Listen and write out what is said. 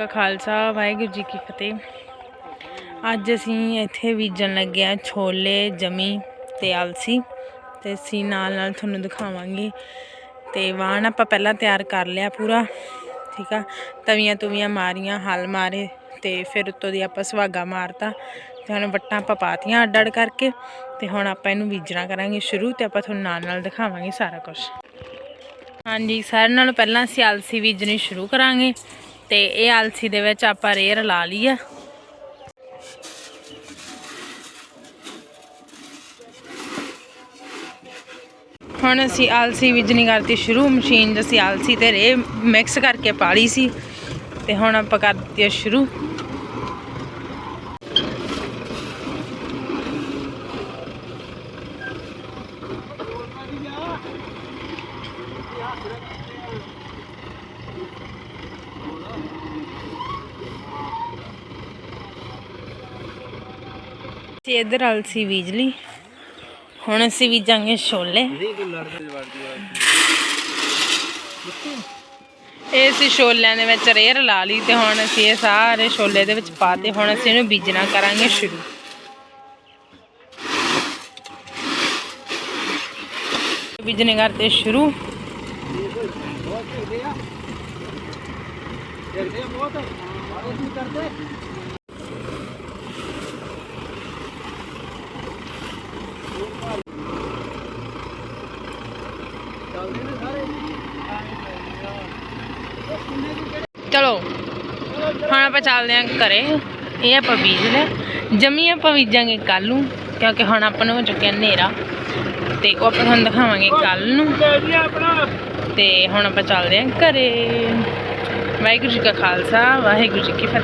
ਕਾ ਖਾਲਸਾ, ਵਾਹਿਗੁਰੂ ਜੀ ਕੀ ਫਤਿਹ। ਅੱਜ ਅਸੀਂ ਇੱਥੇ ਬੀਜਣ ਲੱਗੇ ਆ ਛੋਲੇ, ਜਮੀ ਤੇ ਆਲਸੀ ਤੇ ਅਸੀਂ ਨਾਲ ਨਾਲ ਤੁਹਾਨੂੰ ਦਿਖਾਵਾਂਗੇ। ਤੇ ਵਾਹਣ ਆਪਾਂ ਪਹਿਲਾਂ ਤਿਆਰ ਕਰ ਲਿਆ ਪੂਰਾ, ਠੀਕ ਆ? ਤਵੀਆਂ ਤੁਵੀਆਂ ਮਾਰੀਆਂ, ਹਲ ਮਾਰੇ ਤੇ ਫਿਰ ਉੱਤੋਂ ਦੀ ਆਪਾਂ ਸੁਹਾਗਾ ਮਾਰਤਾ। ਤੇ ਹੁਣ ਵੱਟਾਂ ਆਪਾਂ ਪਾਤੀਆਂ ਅੱਡ ਅੱਡ ਕਰਕੇ ਤੇ ਹੁਣ ਆਪਾਂ ਇਹਨੂੰ ਬੀਜਣਾ ਕਰਾਂਗੇ ਸ਼ੁਰੂ ਤੇ ਆਪਾਂ ਤੁਹਾਨੂੰ ਨਾਲ ਨਾਲ ਦਿਖਾਵਾਂਗੇ ਸਾਰਾ ਕੁਝ ਹਾਂਜੀ, ਸਾਰਿਆਂ ਨਾਲੋਂ ਪਹਿਲਾਂ ਅਸੀਂ ਆਲਸੀ ਬੀਜਣੀ ਸ਼ੁਰੂ ਕਰਾਂਗੇ। ਤੇ ਇਹ ਆਲਸੀ ਦੇ ਵਿੱਚ ਆਪਾਂ ਰੇਰ ਲਾ ਲਈ ਆ। ਹੁਣ ਅਸੀਂ ਆਲਸੀ ਬੀਜਣੀ ਕਰਤੀ ਸ਼ੁਰੂ, ਮਸ਼ੀਨ 'ਚ ਅਸੀਂ ਆਲਸੀ ਤੇ ਰੇ ਮਿਕਸ ਕਰਕੇ ਪਾ ਲਈ ਸੀ ਤੇ ਹੁਣ ਆਪਾਂ ਕਰ ਦਿੱਤੀ ਆ ਸ਼ੁਰੂ। ਤੇ ਇਧਰ ਅਲਸੀ ਬੀਜ ਲਈ। ਹੁਣ ਅਸੀਂ ਬੀਜਾਂਗੇ ਛੋਲੇ। ਇਹ ਅਸੀਂ ਛੋਲਿਆਂ ਦੇ ਵਿੱਚ ਰੇਰ ਲਾ ਲਈ ਤੇ ਹੁਣ ਅਸੀਂ ਇਹ ਸਾਰੇ ਛੋਲੇ ਦੇ ਵਿੱਚ ਪਾ ਹੁਣ ਅਸੀਂ ਇਹਨੂੰ ਬੀਜਣਾ ਕਰਾਂਗੇ ਸ਼ੁਰੂ। ਬੀਜਣੇ ਕਰਤੇ ਸ਼ੁਰੂ। ਚਲੋ, ਹੁਣ ਆਪਾਂ ਚੱਲਦੇ ਆਂ ਘਰੇ। ਇਹ ਆਪਾਂ ਬੀਜ ਲੈ ਜਮੀ ਆਪਾਂ ਬੀਜਾਂਗੇ ਕੱਲ ਨੂੰ, ਕਿਉਂਕਿ ਹੁਣ ਆਪਾਂ ਨੂੰ ਹੋ ਚੁੱਕਿਆ ਹਨੇਰਾ। ਤੇ ਉਹ ਆਪਾਂ ਤੁਹਾਨੂੰ ਦਿਖਾਵਾਂਗੇ ਕੱਲ ਨੂੰ। ਤੇ ਹੁਣ ਆਪਾਂ ਚੱਲਦੇ ਆਂ ਘਰੇ। ਵਾਹਿਗੁਰੂ ਜੀ ਕਾ ਖਾਲਸਾ, ਵਾਹਿਗੁਰੂ ਜੀ ਕੀ ਫਤਿਹ।